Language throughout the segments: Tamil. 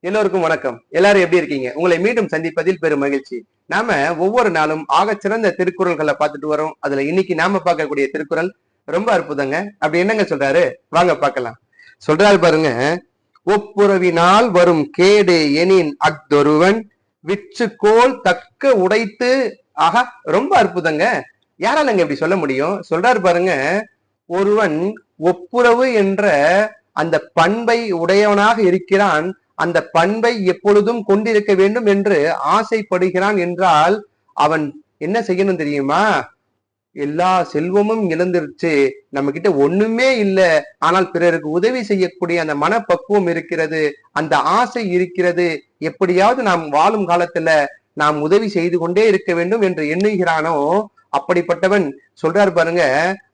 எல்லோருக்கும் வணக்கம். எல்லாரும் எப்படி இருக்கீங்க? உங்களை மீண்டும் சந்திப்பதில் பெரும் மகிழ்ச்சி. நாம ஒவ்வொரு நாளும் ஆகச் சிறந்த திருக்குறள்களை பார்த்துட்டு வரோம். அதுல இன்னைக்கு நாம பார்க்கக்கூடிய திருக்குறள் ரொம்ப அற்புதங்க. அப்படி என்னங்க சொல்றாரு? வாங்க பார்க்கலாம். சொல்றாரு பாருங்க. ஒப்புரவினால் வரும் கேடு எனின் அக்தொருவன் விச்சுக்கோல் தக்க உடைத்து ஆஹா ரொம்ப அற்புதங்க. யாராலங்க இப்படி சொல்ல முடியும்? சொல்றாரு பாருங்க. ஒருவன் ஒப்புரவு என்ற அந்த பண்பை உடையவனாக இருக்கிறான். அந்த பண்பை எப்பொழுதும் கொண்டிருக்க வேண்டும் என்று ஆசைப்படுகிறான் என்றால் அவன் என்ன செய்யணும் தெரியுமா? எல்லா செல்வமும் இழந்துருச்சு. நம்ம கிட்ட ஒண்ணுமே இல்லை. ஆனால் பிறருக்கு உதவி செய்யக்கூடிய அந்த மனப்பக்குவம் இருக்கிறது. அந்த ஆசை இருக்கிறது. எப்படியாவது நாம் வாழும் காலத்துல நாம் உதவி செய்து கொண்டே இருக்க வேண்டும் என்று எண்ணுகிறானோ அப்படிப்பட்டவன். சொல்றாரு பாருங்க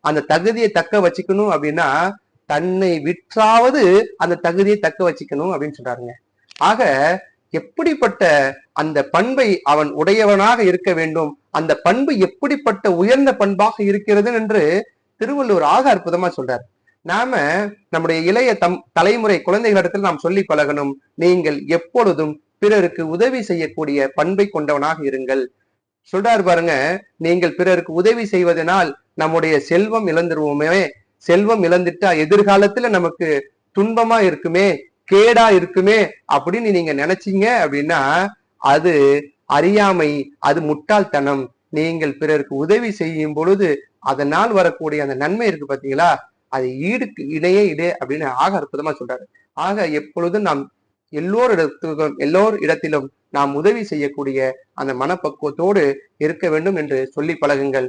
அந்த தகுதியை தக்க வச்சுக்கணும் அப்படின்னா தன்னை விற்றாவது அந்த தகுதியை தக்க வச்சுக்கணும் அப்படின்னு சொல்றாருங்க. ஆக எப்படிப்பட்ட அந்த பண்பை அவன் உடையவனாக இருக்க வேண்டும்? அந்த பண்பு எப்படிப்பட்ட உயர்ந்த பண்பாக இருக்கிறது என்று திருவள்ளுவர் ஆக அற்புதமா சொல்றார். நாம நம்முடைய இளைய தம் தலைமுறை குழந்தைகளிடத்தில் நாம் சொல்லி பழகணும் நீங்கள் எப்பொழுதும் பிறருக்கு உதவி செய்யக்கூடிய பண்பை கொண்டவனாக இருங்கள். சொல்றாரு பாருங்க நீங்கள் பிறருக்கு உதவி செய்வதனால் நம்முடைய செல்வம் இழந்துருவோமே செல்வம் இழந்துட்டா எதிர்காலத்துல நமக்கு துன்பமா இருக்குமே கேடா இருக்குமே அப்படின்னு நீங்க நினைச்சீங்க அப்படின்னா அது அறியாமை அது முட்டாள்தனம். நீங்கள் பிறருக்கு உதவி செய்யும் பொழுது அதனால் வரக்கூடிய அந்த நன்மை இருக்கு பாத்தீங்களா? அது ஈடுக்கு இடையே இடே அப்படின்னு ஆக அற்புதமா சொல்றாரு. ஆக எப்பொழுதும் நாம் எல்லோரிடத்துக்கும் எல்லோர் இடத்திலும் நாம் உதவி செய்யக்கூடிய அந்த மனப்பக்குவத்தோடு இருக்க வேண்டும் என்று சொல்லி பழகுங்கள்.